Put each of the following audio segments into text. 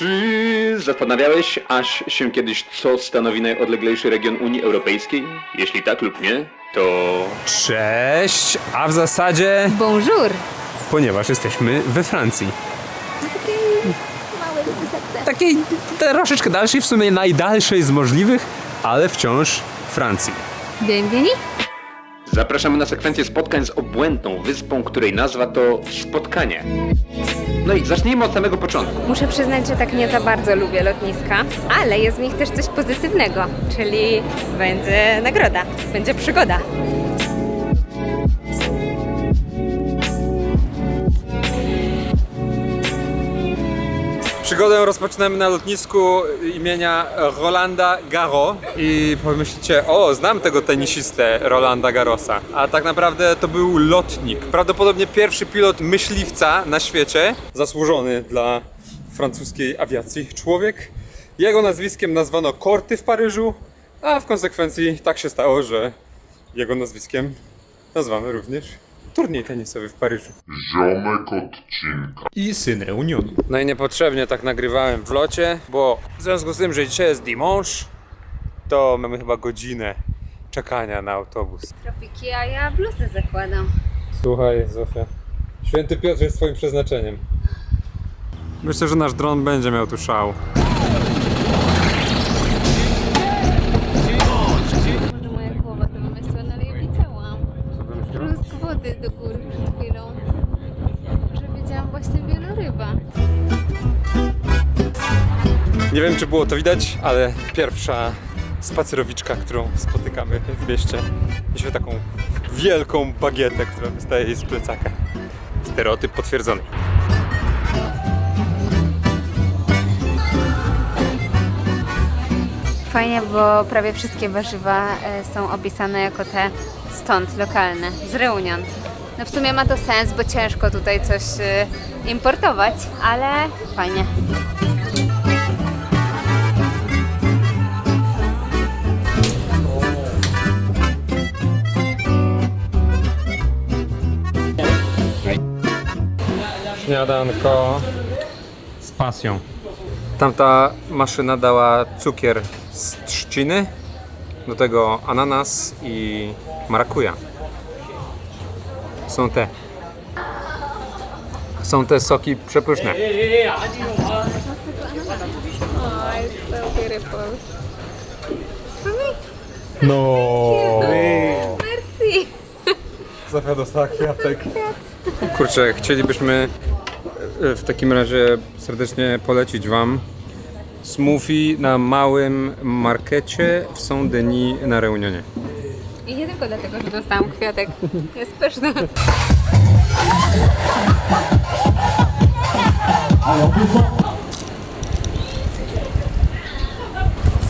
Czy zastanawiałeś, aż się kiedyś, co stanowi najodleglejszy region Unii Europejskiej? Jeśli tak lub nie, to... Cześć, a w zasadzie, Bonjour! ponieważ jesteśmy we Francji. Takiej troszeczkę dalszej, w sumie najdalszej z możliwych, ale wciąż Francji. Bienvenue! Zapraszamy na sekwencję spotkań z obłędną wyspą, której nazwa to Spotkanie. No i zacznijmy od samego początku. Muszę przyznać, że tak nie za bardzo lubię lotniska, ale jest w nich też coś pozytywnego, czyli będzie nagroda, będzie przygoda. Przygodę rozpoczynamy na lotnisku imienia Rolanda Garo i pomyślicie, o, znam tego tenisistę Rolanda Garrosa. A tak naprawdę to był lotnik. Prawdopodobnie pierwszy pilot myśliwca na świecie, zasłużony dla francuskiej awiacji człowiek. Jego nazwiskiem nazwano korty w Paryżu, a w konsekwencji tak się stało, że jego nazwiskiem nazwamy również turniej tenisowy w Paryżu. Ziomek odcinka. i syn Reunionu. No i niepotrzebnie tak nagrywałem w locie, bo w związku z tym, że dzisiaj jest dimanche, to mamy chyba godzinę czekania na autobus. Tropiki, a ja bluzę zakładam. Słuchaj, Zofia, święty Piotr jest twoim przeznaczeniem. Myślę, że nasz dron będzie miał tu szał. Nie wiem, czy było to widać, ale pierwsza spacerowiczka, którą spotykamy w mieście, niesie taką wielką bagietę, która wystaje jej z plecaka. Stereotyp potwierdzony. Fajnie, bo prawie wszystkie warzywa e, są opisane jako te stąd, lokalne, z Reunion. No w sumie ma to sens, bo ciężko tutaj coś e, importować, ale fajnie. Śniadanko z pasją. Tamta maszyna dała cukier z trzciny, do tego ananas i marakuja. Są te. Są te soki przepyszne. No. Merci! Zofia dostała kwiatek. Kurczę, chcielibyśmy w takim razie serdecznie polecić Wam smoothie na małym markecie w Saint-Denis na Reunionie. I nie tylko dlatego, że dostałam kwiatek. Jest pyszny.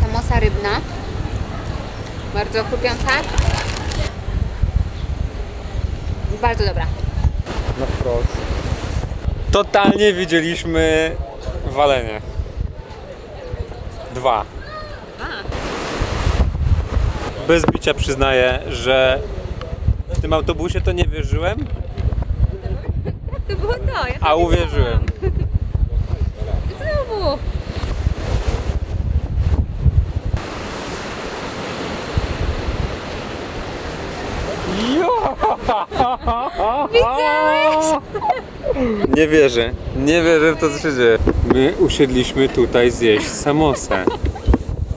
Samosa rybna. Bardzo chrupiąca. Bardzo dobra. Na wprost. Totalnie widzieliśmy walenie. Dwa. Bez bicia przyznaję, że w tym autobusie to nie wierzyłem, To było to. Ja a uwierzyłem. Znowu. Widziałeś? Nie wierzę, nie wierzę w to, co się dzieje. My usiedliśmy tutaj zjeść samosę.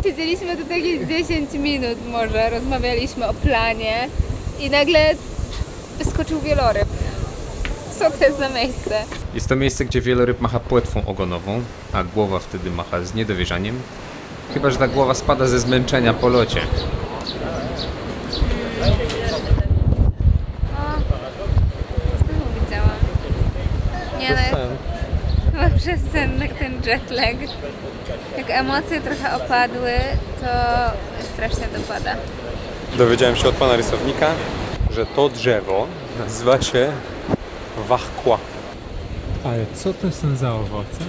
Siedzieliśmy tutaj jakieś 10 minut może, rozmawialiśmy o planie i nagle wyskoczył wieloryb. Co to jest za miejsce? Jest to miejsce, gdzie wieloryb macha płetwą ogonową, a głowa wtedy macha z niedowierzaniem. Chyba, że ta głowa spada ze zmęczenia po locie. Znowu widziałam. Nie no, chyba przez ten, ten jetlag. Jak emocje trochę opadły, to strasznie dopada. Dowiedziałem się od pana rysownika, że to drzewo nazywa się wachkła. Ale co to są za owoce?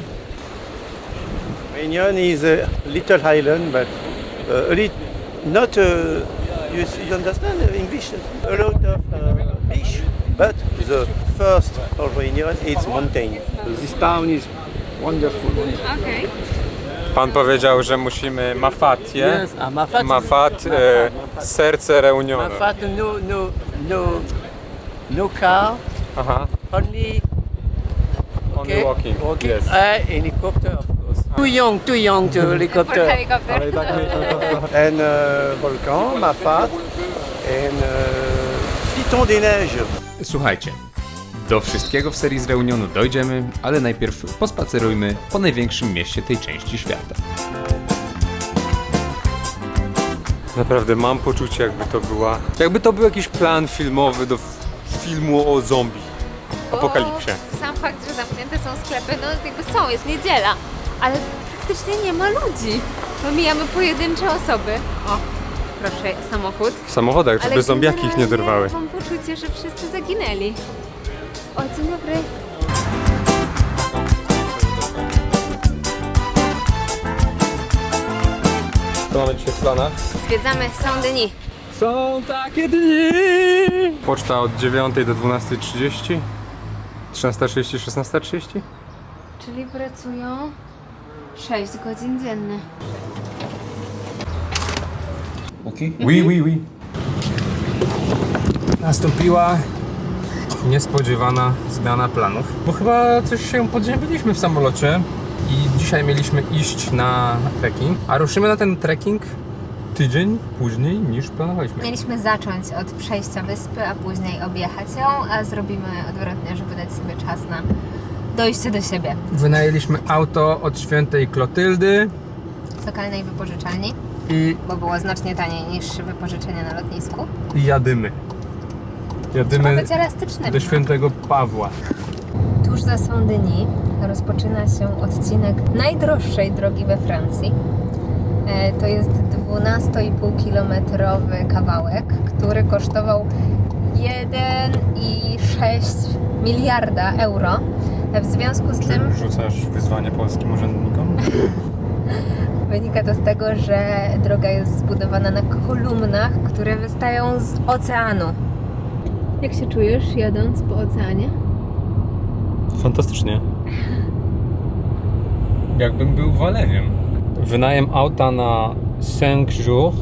Réunion is a little island, but uh, a lit- not, uh, you, you understand English? A lot of uh, beach, but the first of Réunion is mountain. This town is wonderful. Okej. Pan powiedział, że musimy mafatie. Yes, ah, Mafat. Mafat, e, serce reunionu. Mafat, no, no, no, no car, Aha, only only walking. walking. Yes. Uh, helicopter, of course. Too young, too young to helicopter. helikopter. and uh, volcan, Mafat, and uh, Piton des Neiges. Słuchajcie, do wszystkiego w serii z Reunionu dojdziemy, ale najpierw pospacerujmy po największym mieście tej części świata. Naprawdę mam poczucie, jakby to była. Jakby to był jakiś plan filmowy do filmu o zombie. Apokalipsie. Bo Sam fakt, że zamknięte są sklepy, no jakby są, jest niedziela, ale praktycznie nie ma ludzi. Pomijamy pojedyncze osoby. O, proszę, samochód. W samochodach, żeby zombiaki ich nie generalnie dorwały. Mam poczucie, że wszyscy zaginęli. O, dzień dobry. Co mamy dzisiaj w planach? Zwiedzamy Saint-Denis. Są takie dni! Poczta od 9 do 12.30. 13.30, 16.30? Czyli pracują 6 godzin dziennie. Oui, oui, oui. Nastąpiła niespodziewana zmiana planów, bo chyba coś się podzieliliśmy w samolocie i dzisiaj mieliśmy iść na trekking, a ruszymy na ten trekking tydzień później niż planowaliśmy. Mieliśmy zacząć od przejścia wyspy, a później objechać ją, a zrobimy odwrotnie, żeby dać sobie czas na dojście do siebie. Wynajęliśmy auto od świętej Klotyldy lokalnej wypożyczalni, i, bo było znacznie taniej niż wypożyczenie na lotnisku. i jadymy. Trzeba Jadymy być elastycznym. do świętego Pawła. Tuż za Saint-Denis rozpoczyna się odcinek najdroższej drogi we Francji. E, To jest 12,5-kilometrowy kawałek, który kosztował 1,6 miliarda euro. E, W związku z tym Rzucasz wyzwanie polskim urzędnikom? wynika to z tego, że droga jest zbudowana na kolumnach, które wystają z oceanu. Jak się czujesz jadąc po oceanie? Fantastycznie. Jakbym był waleniem. Wynajem auta na 5 jours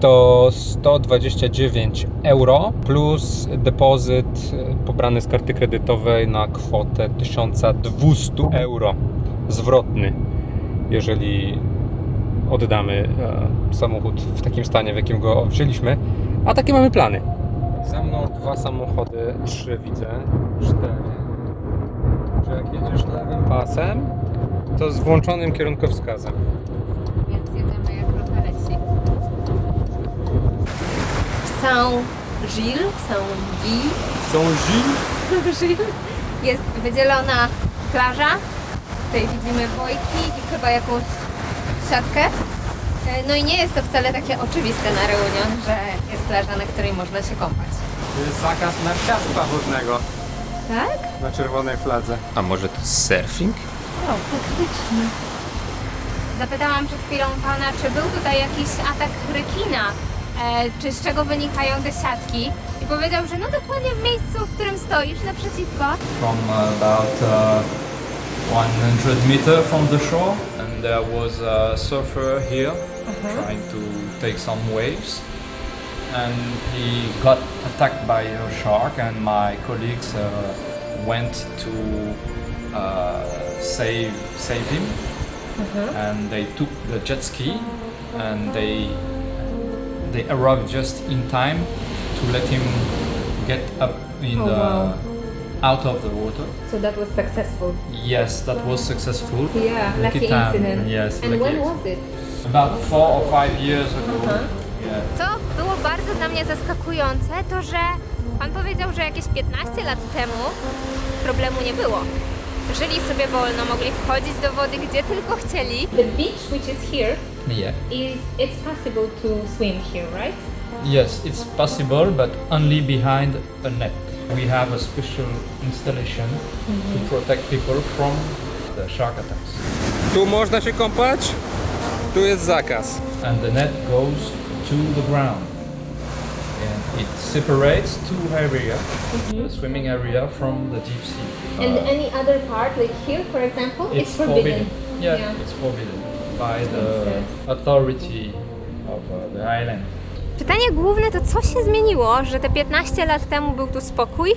to 129 euro plus depozyt pobrany z karty kredytowej na kwotę 1200 euro zwrotny, jeżeli oddamy e, samochód w takim stanie, w jakim go wzięliśmy. A takie mamy plany. Za mną dwa samochody, trzy widzę, cztery że jak jedziesz lewym pasem, to z włączonym kierunkowskazem. Więc jedziemy jak lokaleci. Saint-Gilles, Saint-Gilles, Są Gilles? Gilles jest wydzielona plaża. Tutaj widzimy bojki i chyba jakąś siatkę. E, No i nie jest to wcale takie oczywiste na Reunion, że jest plaża, na której można się kąpać. To jest zakaz narciarstwa wodnego Tak? na czerwonej fladze. A może to surfing? O, faktycznie. Zapytałam przed chwilą pana, czy był tutaj jakiś atak rekina, e, czy z czego wynikają te siatki. I powiedział, że no dokładnie w miejscu, w którym stoisz, naprzeciwko. from about uh, 100 meter from the shore and there was a surfer here trying to take some waves. And he got attacked by a shark and my colleagues uh, went to uh, save save him. And they took the jet ski and they they arrived just in time to let him get up in Oh, the wow. Out of the water. So that was successful. Yes, that was successful. Yeah, lucky time. incident. Yes, And lucky when was it? About four or five years ago. Yeah. Co było bardzo dla mnie zaskakujące, to że pan powiedział, że jakieś 15 lat temu problemu nie było. Żyli sobie wolno, mogli wchodzić do wody gdzie tylko chcieli. The beach which is here Yeah. is it's possible to swim here, right? Yes, it's possible, but only behind a net. We have a special installation to protect people from the shark attacks. Tu można się kąpać, tu jest zakaz. And the net goes to the ground. And it separates two areas, the swimming area from the deep sea. And Uh, any other part, like here, for example, it's forbidden. Yeah, it's forbidden by the authority of uh, the island. Pytanie główne to co się zmieniło, że te 15 lat temu był tu spokój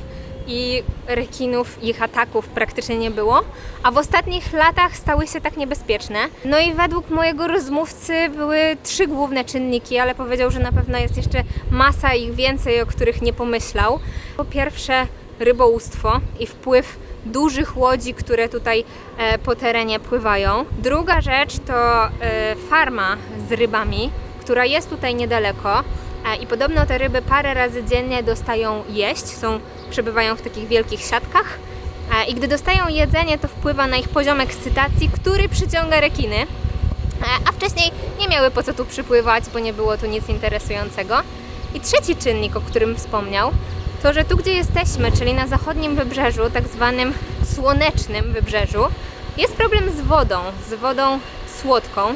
i rekinów, ich ataków praktycznie nie było, a w ostatnich latach stały się tak niebezpieczne. No i według mojego rozmówcy były trzy główne czynniki, ale powiedział, że na pewno jest jeszcze masa ich więcej, o których nie pomyślał. Po pierwsze rybołówstwo i wpływ dużych łodzi, które tutaj e, po terenie pływają. Druga rzecz to e, farma z rybami, która jest tutaj niedaleko e, i podobno te ryby parę razy dziennie dostają jeść, są, przebywają w takich wielkich siatkach. E, i gdy dostają jedzenie, to wpływa na ich poziom ekscytacji, który przyciąga rekiny, e, a wcześniej nie miały po co tu przypływać, bo nie było tu nic interesującego. I trzeci czynnik, o którym wspomniał, to że tu, gdzie jesteśmy, czyli na zachodnim wybrzeżu, tak zwanym słonecznym wybrzeżu, jest problem z wodą, z wodą słodką,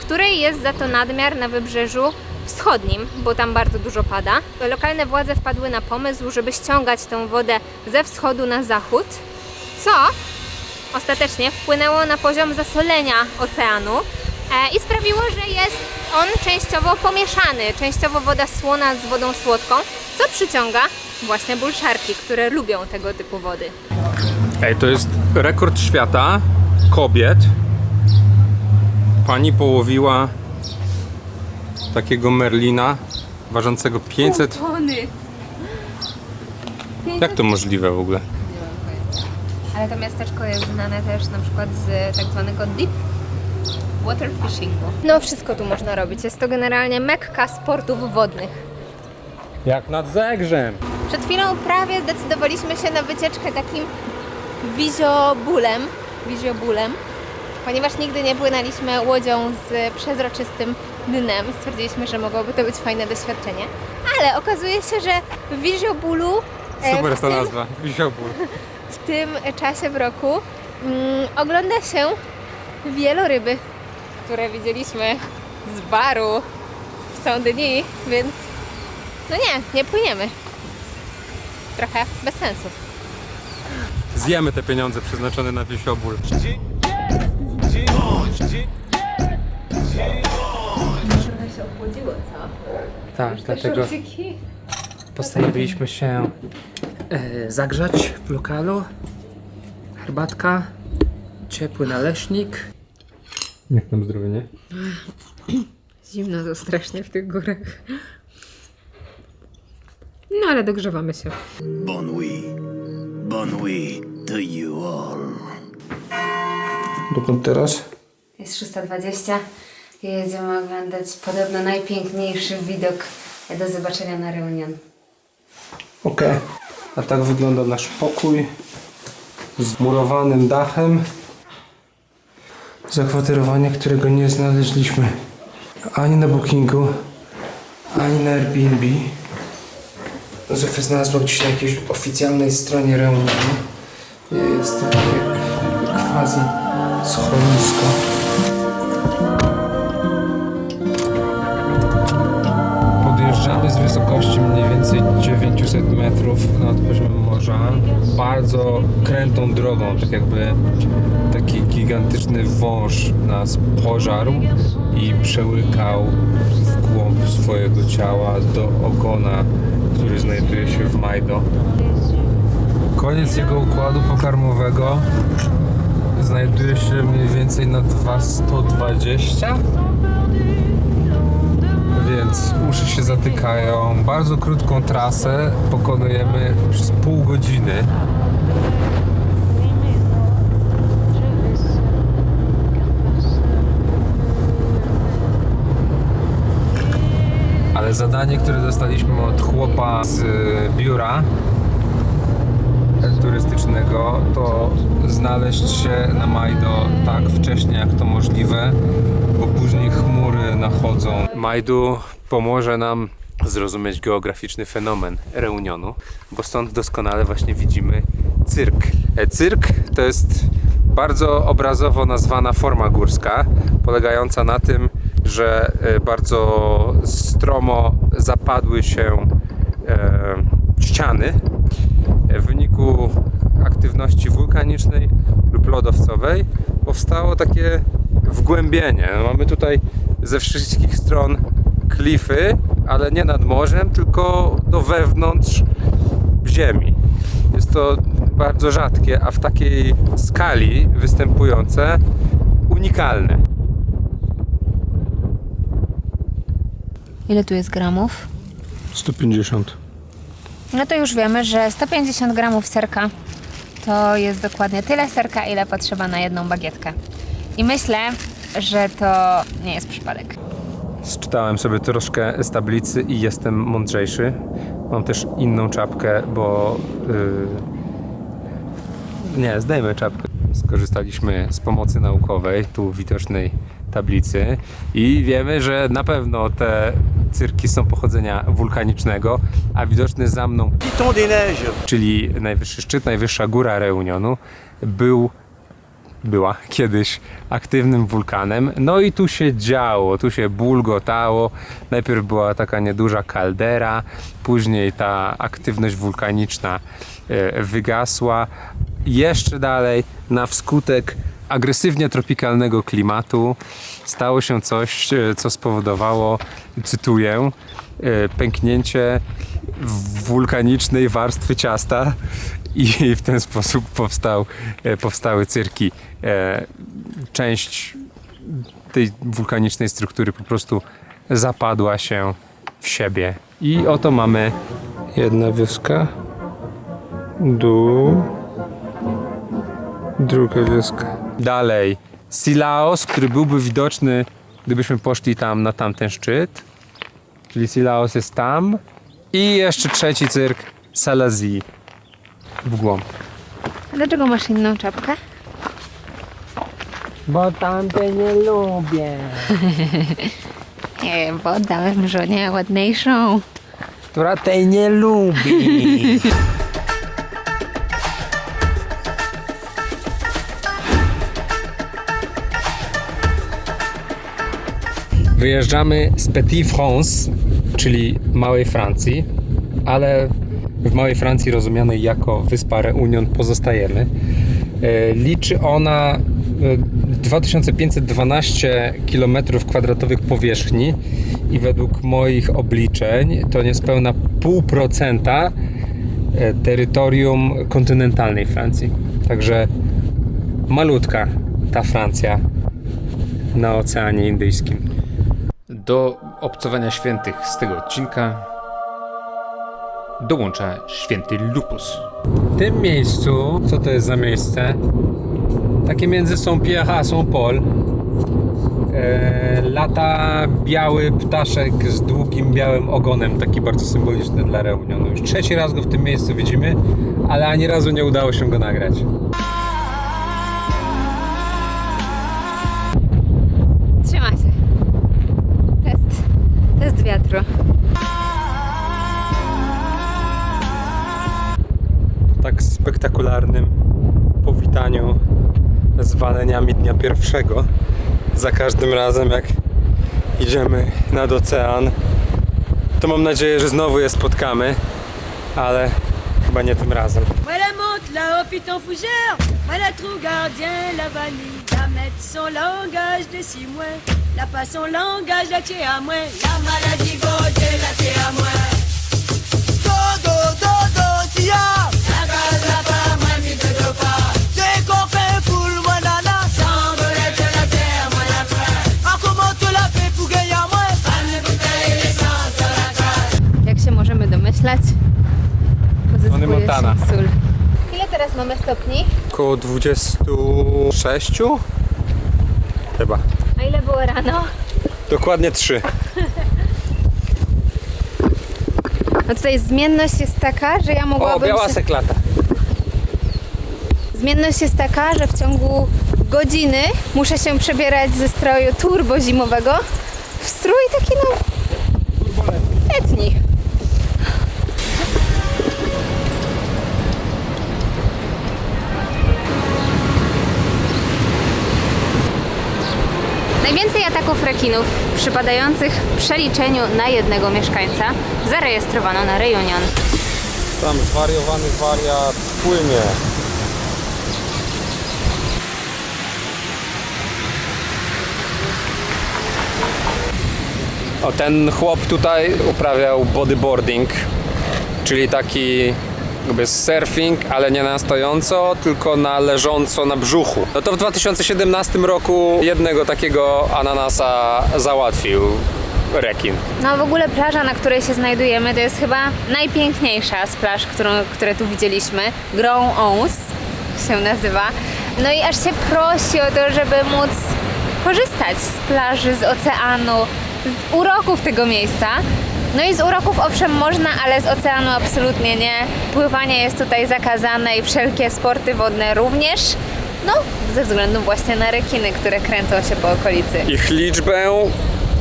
której jest za to nadmiar na wybrzeżu wschodnim, bo tam bardzo dużo pada. Lokalne władze wpadły na pomysł, żeby ściągać tę wodę ze wschodu na zachód, co ostatecznie wpłynęło na poziom zasolenia oceanu e, i sprawiło, że jest on częściowo pomieszany, częściowo woda słona z wodą słodką, co przyciąga właśnie bulszarki, które lubią tego typu wody. Ej, to jest rekord świata kobiet. Pani połowiła takiego merlina ważącego 500. Tony! Jak to możliwe w ogóle? Ale to miasteczko jest znane też na przykład z tak zwanego deep water fishingu. No wszystko tu można robić. Jest to generalnie mekka sportów wodnych. Jak nad Zegrzem. Przed chwilą prawie zdecydowaliśmy się na wycieczkę takim wiziobulem, wiziobulem, ponieważ nigdy nie płynęliśmy łodzią z przezroczystym dnem. Stwierdziliśmy, że mogłoby to być fajne doświadczenie. Ale okazuje się, że w wiziobulu e, Super jest ta nazwa. Wisiałbór. w tym czasie w roku mm, ogląda się wieloryby, które widzieliśmy z baru w Saint-Denis, więc no nie, nie płyniemy. Trochę bez sensu. Zjemy te pieniądze przeznaczone na wisiobór. Trochę się ochłodziło, co? Tak, dlatego postanowiliśmy się e, zagrzać w lokalu. Herbatka, ciepły naleśnik. Jak tam zdrowie, nie? Zimno to strasznie w tych górach. No ale dogrzewamy się. Bon nuit. Bon nuit to you all. Dokąd teraz? Jest 6.20 i jedziemy oglądać podobno najpiękniejszy widok do zobaczenia na Reunion. Okej. A tak wygląda nasz pokój z murowanym dachem. Zakwaterowanie, którego nie znaleźliśmy ani na Bookingu, ani na Airbnb. Zofia znalazła gdzieś na jakiejś oficjalnej stronie Reunionu. Jest to takie quasi schronisko. Podjeżdżamy z wysokości mniej więcej 900 metrów nad poziomem morza. Bardzo krętą drogą, tak jakby taki gigantyczny wąż nas pożarł i przełykał w głąb swojego ciała do ogona, który znajduje się w Majdo. Koniec jego układu pokarmowego znajduje się mniej więcej na 220 więc uszy się zatykają. Bardzo krótką trasę pokonujemy przez pół godziny. Ale zadanie, które dostaliśmy od chłopa z biura turystycznego, to znaleźć się na Majdo tak wcześnie jak to możliwe, bo później chmury nachodzą. Majdu pomoże nam zrozumieć geograficzny fenomen Reunionu, bo stąd doskonale właśnie widzimy cyrk. E, Cyrk to jest bardzo obrazowo nazwana forma górska, polegająca na tym, że e, bardzo stromo zapadły się e, ściany w wyniku aktywności wulkanicznej lub lodowcowej powstało takie wgłębienie. Mamy tutaj ze wszystkich stron klify, ale nie nad morzem, tylko do wewnątrz ziemi. Jest to bardzo rzadkie, a w takiej skali występujące unikalne. Ile tu jest gramów? 150. No to już wiemy, że 150 gramów serka to jest dokładnie tyle serka, ile potrzeba na jedną bagietkę. I myślę, że to nie jest przypadek. Zczytałem sobie troszkę z tablicy i jestem mądrzejszy. Mam też inną czapkę, bo. Yy... Nie, zdejmę czapkę. Skorzystaliśmy z pomocy naukowej, tu widocznej tablicy, i wiemy, że na pewno te cyrki są pochodzenia wulkanicznego, a widoczny za mną Piton des Neiges. czyli najwyższy szczyt, najwyższa góra Reunionu, był, była kiedyś aktywnym wulkanem. No i tu się działo, tu się bulgotało. Najpierw była taka nieduża kaldera, później ta aktywność wulkaniczna e, wygasła. Jeszcze dalej, na wskutek agresywnie tropikalnego klimatu stało się coś, e, co spowodowało, cytuję, e, pęknięcie wulkanicznej warstwy ciasta i w ten sposób powstał, e, powstały cyrki. Część tej wulkanicznej struktury po prostu zapadła się w siebie. I oto mamy jedna wioska, dół, druga wioska. Dalej Silaos, który byłby widoczny, gdybyśmy poszli tam na tamten szczyt. Czyli Silaos jest tam. I jeszcze trzeci cyrk Salazie w głąb. Dlaczego masz inną czapkę? Bo tamte nie lubię. Nie, bo oddałem żonie ładniejszą. Która tej nie lubi. Wyjeżdżamy z Petit France, czyli Małej Francji, ale w Małej Francji rozumianej jako wyspa Reunion pozostajemy. E, Liczy ona e, 2512 km2 powierzchni i według moich obliczeń to niespełna 0,5% e, terytorium kontynentalnej Francji. Także malutka ta Francja na Oceanie Indyjskim. Do obcowania świętych z tego odcinka dołącza święty Lupus. W tym miejscu, co to jest za miejsce? Takie między Saint-Pierre a Saint-Paul. E, lata biały ptaszek z długim białym ogonem, taki bardzo symboliczny dla Reunionu. Już trzeci raz go w tym miejscu widzimy, ale ani razu nie udało się go nagrać. Spektakularnym powitaniu z waleniami dnia pierwszego. Za każdym razem, jak idziemy nad ocean, to mam nadzieję, że znowu je spotkamy, ale chyba nie tym razem. La son langage. La pas à moi. La maladie gauche, la tient à moi. Dodo, dodo, tia. La case, la możemy domyślać, pozyskuje Montana. się sól. Ile teraz mamy stopni? Około 26 chyba. A ile było rano? Dokładnie 3. No tutaj zmienność jest taka, że ja O, mogłabym biała się... seklata. Zmienność jest taka, że w ciągu godziny muszę się przebierać ze stroju turbo zimowego w strój taki no Ataków rekinów przypadających w przeliczeniu na jednego mieszkańca zarejestrowano na Reunion. Tam zwariowany wariat płynie. O, ten chłop tutaj uprawiał bodyboarding, czyli taki jakby surfing, ale nie na stojąco, tylko na leżąco na brzuchu. No to w 2017 roku jednego takiego ananasa załatwił rekin. No w ogóle plaża, na której się znajdujemy, to jest chyba najpiękniejsza z plaż, którą, które tu widzieliśmy. Grow Ons się nazywa. No i aż się prosi o to, żeby móc korzystać z plaży, z oceanu, z uroków tego miejsca. No i z uroków owszem można, ale z oceanu absolutnie nie. Pływanie jest tutaj zakazane i wszelkie sporty wodne również. No, ze względu właśnie na rekiny, które kręcą się po okolicy. Ich liczbę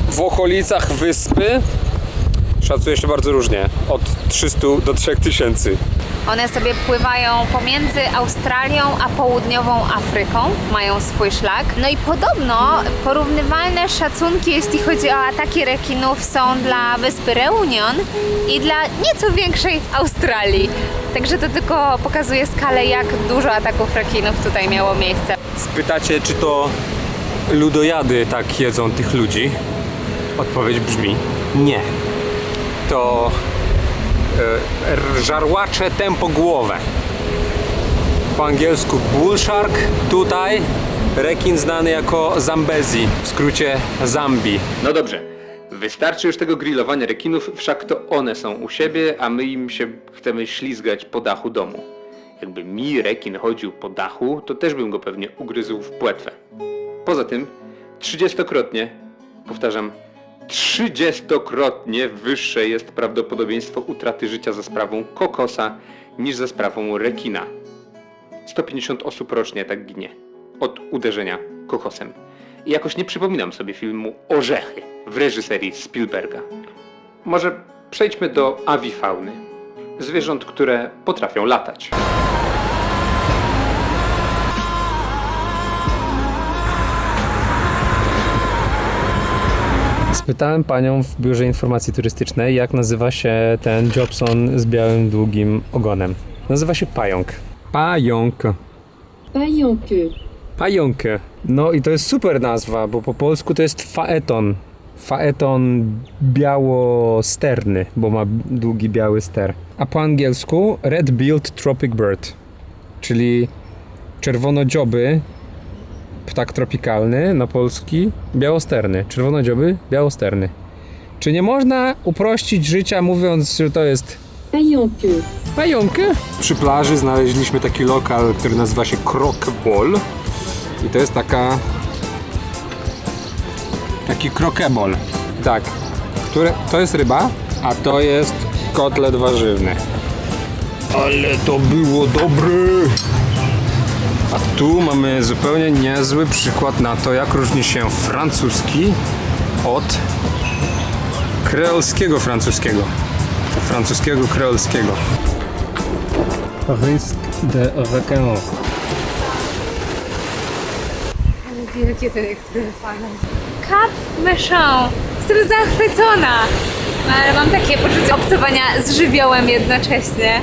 w okolicach wyspy szacuje się bardzo różnie. Od 300 do 3000. One sobie pływają pomiędzy Australią a południową Afryką, mają swój szlak. No i podobno porównywalne szacunki, jeśli chodzi o ataki rekinów, są dla wyspy Reunion i dla nieco większej Australii. Także to tylko pokazuje skalę, jak dużo ataków rekinów tutaj miało miejsce. Spytacie, czy to ludojady tak jedzą tych ludzi? Odpowiedź brzmi nie. To żarłacze tempogłowe. Po angielsku bull shark, tutaj rekin znany jako zambezi, w skrócie zambi. No dobrze, wystarczy już tego grillowania rekinów, wszak to one są u siebie, a my im się chcemy ślizgać po dachu domu. Jakby mi rekin chodził po dachu, to też bym go pewnie ugryzł w płetwę. Poza tym, trzydziestokrotnie, powtarzam, trzydziestokrotnie wyższe jest prawdopodobieństwo utraty życia za sprawą kokosa niż za sprawą rekina. 150 osób rocznie tak ginie od uderzenia kokosem. I jakoś nie przypominam sobie filmu Orzechy w reżyserii Spielberga. Może przejdźmy do awifauny. Zwierząt, które potrafią latać. Spytałem panią w biurze informacji turystycznej, jak nazywa się ten Jobson z białym, długim ogonem. Nazywa się pająk. Pająk. Pająk. Pająk. No i to jest super nazwa, bo po polsku to jest faeton. Faeton białosterny, bo ma długi biały ster. A po angielsku red-billed tropic bird, czyli czerwonodzioby, ptak tropikalny na polski, białosterny. Czerwonodzioby, białosterny. Czy nie można uprościć życia mówiąc, że to jest Pająk. pająk? Przy plaży znaleźliśmy taki lokal, który nazywa się Krokball. I to jest taka... Taki krokebol. Tak. Które, to jest ryba, a to jest kotlet warzywny. Ale to było dobre! A tu mamy zupełnie niezły przykład na to, jak różni się francuski od kreolskiego francuskiego. Francuskiego kreolskiego. Risque de requin. Wielkie te niektóre fajne. Cap Mechon. Jestem zachwycona. No, Ale mam takie poczucie obcowania z żywiołem jednocześnie.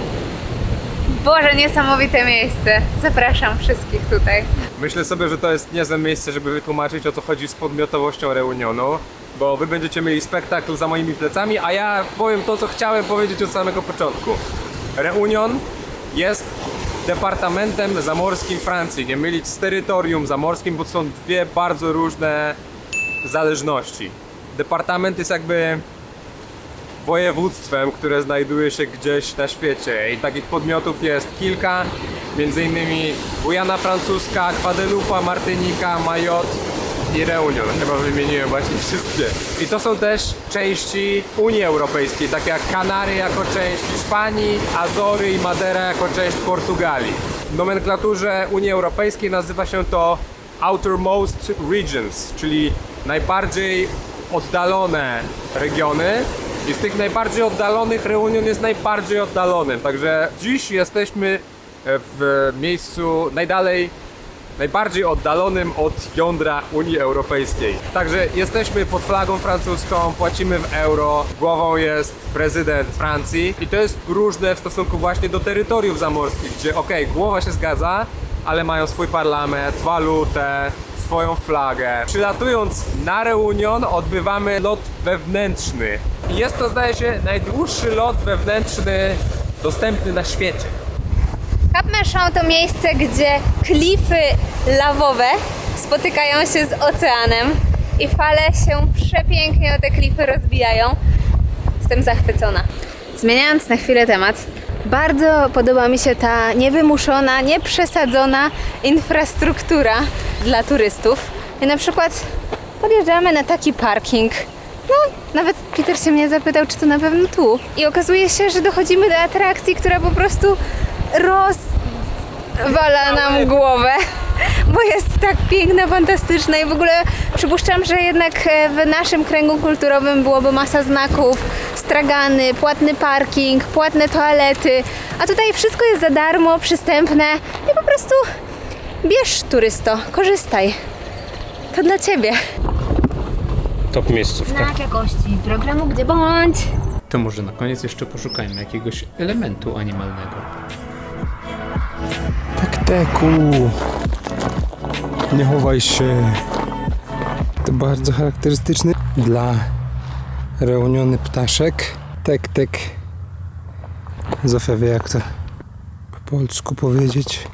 Boże, niesamowite miejsce. Zapraszam wszystkich tutaj. Myślę sobie, że to jest niezłe miejsce, żeby wytłumaczyć o co chodzi z podmiotowością reunionu, bo wy będziecie mieli spektakl za moimi plecami, a ja powiem to, co chciałem powiedzieć od samego początku. Reunion jest departamentem zamorskim Francji, nie mylić z terytorium zamorskim, bo to są dwie bardzo różne zależności. Departament jest jakby województwem, które znajduje się gdzieś na świecie i takich podmiotów jest kilka, między innymi Francuska, Guadeloupe, Martynika, Mayotte i Reunion. Chyba wymieniłem właśnie wszystkie. I to są też części Unii Europejskiej, takie jak Kanary jako część Hiszpanii, Azory i Madera jako część Portugalii. W nomenklaturze Unii Europejskiej nazywa się to Outermost Regions, czyli najbardziej oddalone regiony. I z tych najbardziej oddalonych Reunion jest najbardziej oddalony. Także dziś jesteśmy w miejscu najdalej najbardziej oddalonym od jądra Unii Europejskiej. Także jesteśmy pod flagą francuską, płacimy w euro, głową jest prezydent Francji i to jest różne w stosunku właśnie do terytoriów zamorskich, gdzie okej, głowa się zgadza, ale mają swój parlament, walutę, swoją flagę. Przylatując na Reunion odbywamy lot wewnętrzny. Jest to zdaje się najdłuższy lot wewnętrzny dostępny na świecie. Cap Merchant to miejsce, gdzie klify lawowe spotykają się z oceanem i fale się przepięknie o te klify rozbijają. Jestem zachwycona. Zmieniając na chwilę temat, bardzo podoba mi się ta niewymuszona, nieprzesadzona infrastruktura dla turystów. I na przykład podjeżdżamy na taki parking. No, nawet Peter się mnie zapytał, czy to na pewno tu. I okazuje się, że dochodzimy do atrakcji, która po prostu rozwala nam głowę, bo jest tak piękna, fantastyczna i w ogóle przypuszczam, że jednak e, w naszym kręgu kulturowym byłoby masa znaków, stragany, płatny parking, płatne toalety, a tutaj wszystko jest za darmo, przystępne i po prostu bierz turysto, korzystaj. To dla Ciebie. Top miejscówka. Znak jakości programu Gdzie Bądź. To może na koniec jeszcze poszukajmy jakiegoś elementu animalnego. Tak, teku. Nie chowaj się. To bardzo charakterystyczny dla reuniony ptaszek. Tek, tek. Zofia wie jak to po polsku powiedzieć.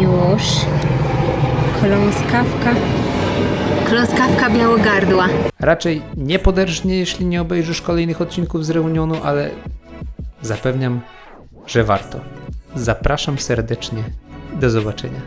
Już. Kląskawka. Kląskawka białogardła. Raczej nie poderżnie, jeśli nie obejrzysz kolejnych odcinków z Reunionu, ale zapewniam, że warto. Zapraszam serdecznie. Do zobaczenia.